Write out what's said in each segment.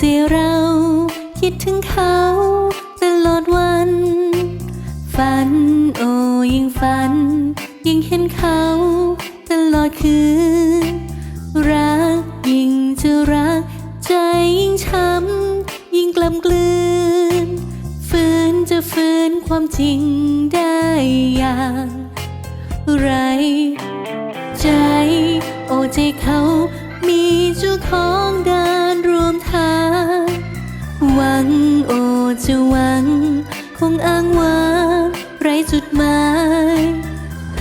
ใจเราคิดถึงเขาตลอดวัน ฝันโอ้ยิ่งฝัน ยิ่งเห็นเขาตลอดคืน รักยิ่งจะรัก ใจยิ่งช้ำยิ่งกลำกลืนฝืนจะฝืนความจริงได้อย่างไรใจ โอ้ใจเขามีเจ้าของเดิ จะหวัง คงอ้างว้างไรจุดหมายเผ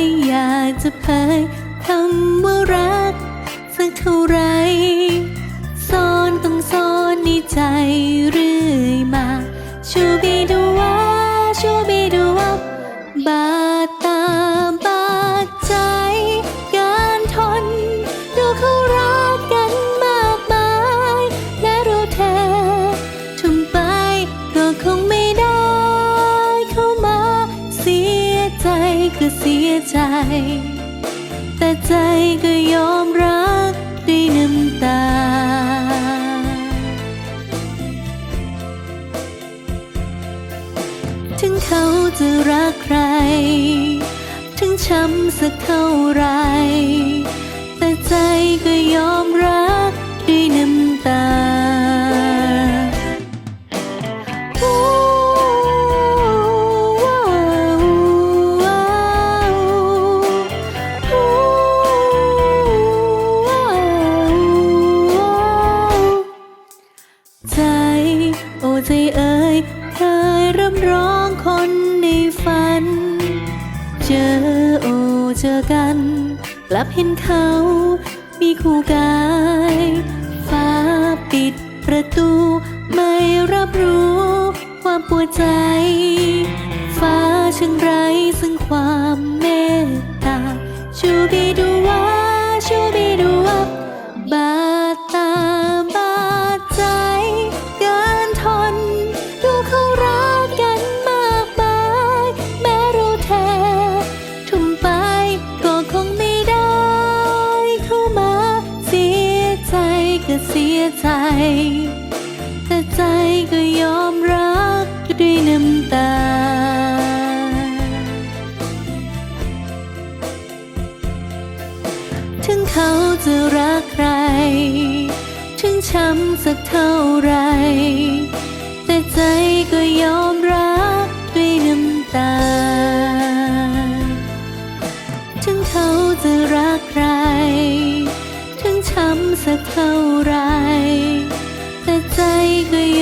ยอยากจะเผยคำว่ารักสักเท่าไร ใจก็เสียใจ แต่ใจก็ยอมรักด้วยน้ำตา ถึงเขาจะรักใคร ถึงช้ำสักเท่าไร ใจเอ่ยเคยร่ำร้องคนในฝัน เจอโอเจอกัน กลับเห็นเขา มีคู่กายฟ้าปิดประตู ไม่รับรู้ความปวดใจ ฟ้าช่างไรซึ่งความ ยใจ แต่ใจก็ยอมรักด้วยน้ำตา ถึงเขาจะรักใคร ถึงช้ำสักเท่าไร แต่ใจก็ยอมรักด้วยน้ำตา ถึงเขาจะรักใคร ช้ำสักเท่าไร แต่ใจก็ย